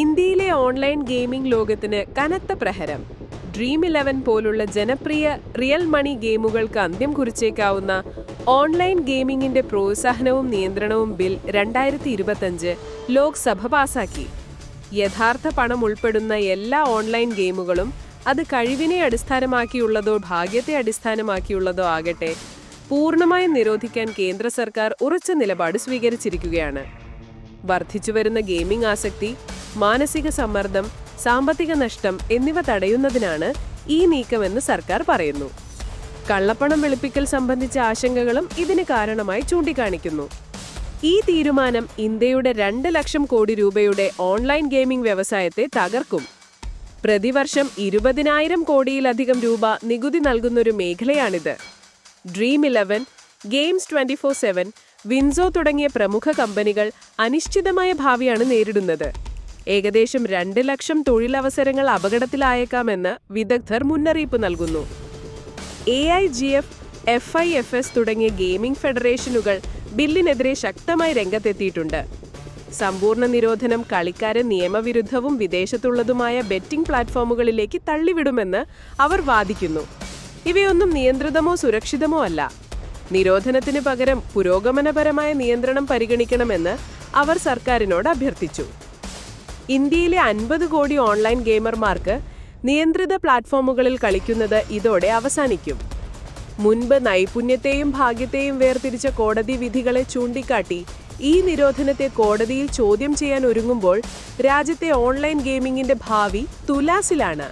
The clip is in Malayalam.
ഇന്ത്യയിലെ ഓൺലൈൻ ഗെയിമിംഗ് ലോകത്തിന് കനത്ത പ്രഹരം. ഡ്രീം ഇലവൻ പോലുള്ള ജനപ്രിയ റിയൽ മണി ഗെയിമുകൾക്ക് അന്ത്യം കുറിച്ചേക്കാവുന്ന ഓൺലൈൻ ഗെയിമിംഗിന്റെ പ്രോത്സാഹനവും നിയന്ത്രണവും ബിൽ രണ്ടായിരത്തി ഇരുപത്തഞ്ച് ലോക്സഭ പാസാക്കി. യഥാർത്ഥ പണം ഉൾപ്പെടുന്ന എല്ലാ ഓൺലൈൻ ഗെയിമുകളും അത് കഴിവിനെ അടിസ്ഥാനമാക്കിയുള്ളതോ ഭാഗ്യത്തെ അടിസ്ഥാനമാക്കിയുള്ളതോ ആകട്ടെ പൂർണമായും നിരോധിക്കാൻ കേന്ദ്ര സർക്കാർ ഉറച്ച നിലപാട് സ്വീകരിച്ചിരിക്കുകയാണ്. വർദ്ധിച്ചുവരുന്ന ഗെയിമിംഗ് ആസക്തി മാനസിക സമ്മർദ്ദം സാമ്പത്തിക നഷ്ടം എന്നിവ തടയുന്നതിനാണ് ഈ നീക്കമെന്ന് സർക്കാർ പറയുന്നു. കള്ളപ്പണം വെളുപ്പിക്കൽ സംബന്ധിച്ച ആശങ്കകളും ഇതിന് കാരണമായി ചൂണ്ടിക്കാണിക്കുന്നു. ഈ തീരുമാനം ഇന്ത്യയുടെ രണ്ട് ലക്ഷം കോടി രൂപയുടെ ഓൺലൈൻ ഗെയിമിംഗ് വ്യവസായത്തെ തകർക്കും. പ്രതിവർഷം ഇരുപതിനായിരം കോടിയിലധികം രൂപ നികുതി നൽകുന്നൊരു മേഖലയാണിത്. Dream eleven games twenty four seven WinZO തുടങ്ങിയ പ്രമുഖ കമ്പനികൾ അനിശ്ചിതമായ ഭാവിയാണ് നേരിടുന്നത്. ഏകദേശം രണ്ട് ലക്ഷം തൊഴിലവസരങ്ങൾ അപകടത്തിലായേക്കാമെന്ന് വിദഗ്ധർ മുന്നറിയിപ്പ് നൽകുന്നു. A I G F F I F S തുടങ്ങിയ ഗെയിമിംഗ് ഫെഡറേഷനുകൾ ബില്ലിനെതിരെ ശക്തമായി രംഗത്തെത്തിയിട്ടുണ്ട്. സമ്പൂർണ നിരോധനം കളിക്കാരെ നിയമവിരുദ്ധവും വിദേശത്തുള്ളതുമായ ബെറ്റിംഗ് പ്ലാറ്റ്ഫോമുകളിലേക്ക് തള്ളിവിടുമെന്ന് അവർ വാദിക്കുന്നു. ഇവയൊന്നും നിയന്ത്രിതമോ സുരക്ഷിതമോ അല്ല. നിരോധനത്തിന് പകരം പുരോഗമനപരമായ നിയന്ത്രണം പരിഗണിക്കണമെന്ന് അവർ സർക്കാരിനോട് അഭ്യർത്ഥിച്ചു. ഇന്ത്യയിലെ അൻപത് കോടി ഓൺലൈൻ ഗെയിമർമാർക്ക് നിയന്ത്രിത പ്ലാറ്റ്ഫോമുകളിൽ കളിക്കുന്നത് ഇതോടെ അവസാനിക്കും. മുൻപ് നൈപുണ്യത്തെയും ഭാഗ്യത്തെയും വേർതിരിച്ച കോടതി വിധികളെ ചൂണ്ടിക്കാട്ടി ഈ നിരോധനത്തെ കോടതിയിൽ ചോദ്യം ചെയ്യാൻ ഒരുങ്ങുമ്പോൾ രാജ്യത്തെ ഓൺലൈൻ ഗെയിമിംഗിന്റെ ഭാവി തുലാസിലാണ്.